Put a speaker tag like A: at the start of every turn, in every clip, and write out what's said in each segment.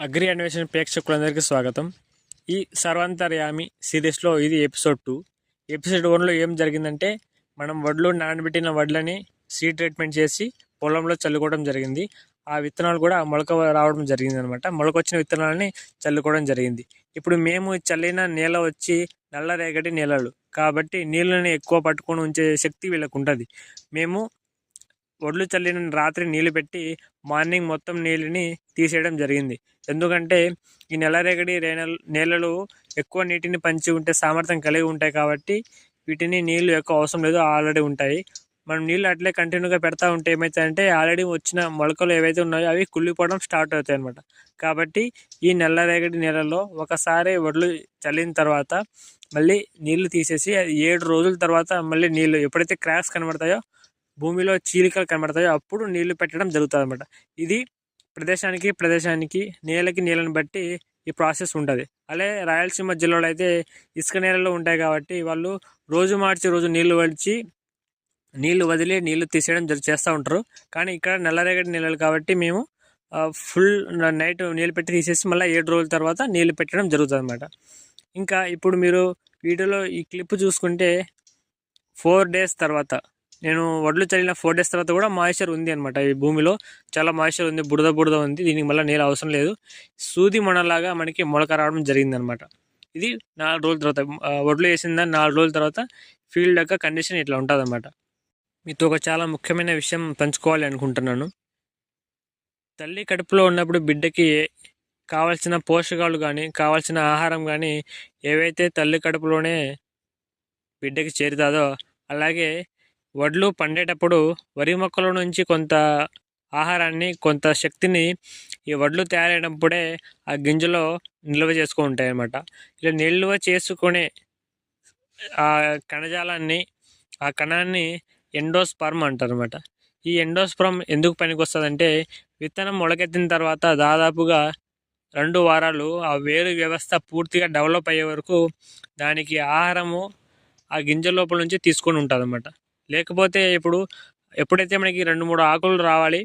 A: Agri అన్వేషణ ప్రేక్షకులందరికీ స్వాగతం. ఈ సర్వాంతర్యామి సిరీస్లో ఇది ఎపిసోడ్ టూ. ఎపిసోడ్ వన్లో ఏం జరిగిందంటే మనం వడ్లు నానబెట్టిన వడ్లని సీడ్ ట్రీట్మెంట్ చేసి పొలంలో చల్లుకోవడం జరిగింది. ఆ విత్తనాలు కూడా మొలక రావడం జరిగింది అనమాట మొలక వచ్చిన విత్తనాలని చల్లుకోవడం జరిగింది. ఇప్పుడు మేము చల్లిన నేల వచ్చి నల్లరేగడి నేలలు. కాబట్టి నీళ్ళని ఎక్కువ పట్టుకొని ఉంచే శక్తి వీళ్ళకు ఉంటుంది మేము ఒడ్లు చల్లిన రాత్రి నీళ్ళు పెట్టి మార్నింగ్ మొత్తం నీళ్ళని తీసేయడం జరిగింది. ఎందుకంటే ఈ నెలరేగడి నేలలు ఎక్కువ నీటిని పంచి ఉంటే సామర్థ్యం కలిగి ఉంటాయి కాబట్టి వీటిని నీళ్ళు ఎక్కువ అవసరం లేదు ఆల్రెడీ ఉంటాయి. మనం నీళ్ళు అట్లే కంటిన్యూగా పెడతా ఉంటే ఏమవుతాయంటే ఆల్రెడీ వచ్చిన మొలకలు ఏవైతే ఉన్నాయో అవి కుళ్ళిపోవడం స్టార్ట్ అవుతాయి అనమాట కాబట్టి ఈ నల్లరేగడి నేలలో ఒకసారి వడ్లు చల్లిన తర్వాత మళ్ళీ నీళ్ళు తీసేసి ఏడు రోజుల తర్వాత మళ్ళీ నీళ్ళు ఎప్పుడైతే క్రాక్స్ కనబడతాయో భూమిలో చీలికలు కనబడతాయో. అప్పుడు నీళ్ళు పెట్టడం జరుగుతుంది అనమాట ఇది ప్రదేశానికి ప్రదేశానికి నేలకి నేలను బట్టి ఈ ప్రాసెస్ ఉంటుంది. అలాగే రాయలసీమ జిల్లాలో అయితే ఇసుక నేలలో ఉంటాయి కాబట్టి వాళ్ళు రోజు మార్చి రోజు నీళ్ళు వడిచి నీళ్ళు వదిలి నీళ్ళు తీసేయడం చేస్తూ ఉంటారు. కానీ ఇక్కడ నల్లరేగడి నీళ్ళు కాబట్టి మేము ఫుల్ నైట్ నీళ్ళు పెట్టి తీసేసి మళ్ళీ ఏడు రోజుల తర్వాత నీళ్ళు పెట్టడం జరుగుతుంది అనమాట ఇంకా ఇప్పుడు మీరు వీడియోలో ఈ క్లిప్ చూసుకుంటే ఫోర్ డేస్ తర్వాత నేను వడ్లు చల్లిన ఫోర్ డేస్ తర్వాత కూడా మాయిశ్చర్ ఉంది అనమాట ఈ భూమిలో. చాలా మాయిశ్చర్ ఉంది బురద బురద ఉంది. దీనికి మళ్ళీ నీళ్ళు అవసరం లేదు. సూది మొనలాగా మనకి మొలక రావడం జరిగిందనమాట ఇది నాలుగు రోజుల తర్వాత వడ్లు వేసిన నాలుగు రోజుల తర్వాత ఫీల్డ్ యొక్క కండిషన్ ఇట్లా ఉంటుంది అనమాట మీతో ఒక చాలా ముఖ్యమైన విషయం పంచుకోవాలి అనుకుంటున్నాను. తల్లి కడుపులో ఉన్నప్పుడు బిడ్డకి కావాల్సిన పోషకాలు కానీ కావాల్సిన ఆహారం కానీ ఏవైతే తల్లి కడుపులోనే బిడ్డకి చేరుతుందో అలాగే వడ్లు పండేటప్పుడు వరి మొక్కల నుంచి కొంత ఆహారాన్ని కొంత శక్తిని ఈ వడ్లు తయారైనప్పుడే ఆ గింజలో నిల్వ చేసుకుంటాయి అన్నమాట ఇలా నిల్వ చేసుకునే ఆ కణజాలాన్ని ఆ కణాన్ని ఎండోస్పర్మ్ అంటారు అనమాట ఈ ఎండోస్పర్మ్ ఎందుకు పనికి వస్తుందంటే విత్తనం మొలకెత్తిన తర్వాత దాదాపుగా రెండు వారాలు ఆ వేరు వ్యవస్థ పూర్తిగా డెవలప్ అయ్యే వరకు దానికి ఆహారము ఆ గింజ లోపల నుంచి తీసుకొని ఉంటుంది అన్నమాట లేకపోతే ఇప్పుడు ఎప్పుడైతే మనకి రెండు మూడు ఆకులు రావాలి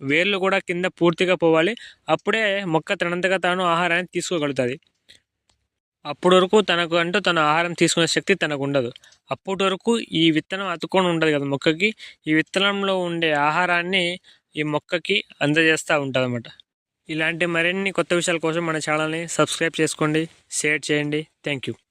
A: వేర్లు కూడా కింద పూర్తిగా పోవాలి అప్పుడే మొక్క తనంతగా తాను ఆహారాన్ని తీసుకోగలుగుతుంది. అప్పటి వరకు తనకు అంటూ తన ఆహారం తీసుకునే శక్తి తనకు ఉండదు అప్పటి వరకు ఈ విత్తనం అతుక్కొని ఉండదు కదా మొక్కకి ఈ విత్తనంలో ఉండే ఆహారాన్ని ఈ మొక్కకి అందజేస్తూ ఉంటుంది అన్నమాట ఇలాంటి మరిన్ని కొత్త విషయాల కోసం మన ఛానల్ని సబ్స్క్రైబ్ చేసుకోండి షేర్ చేయండి. Thank you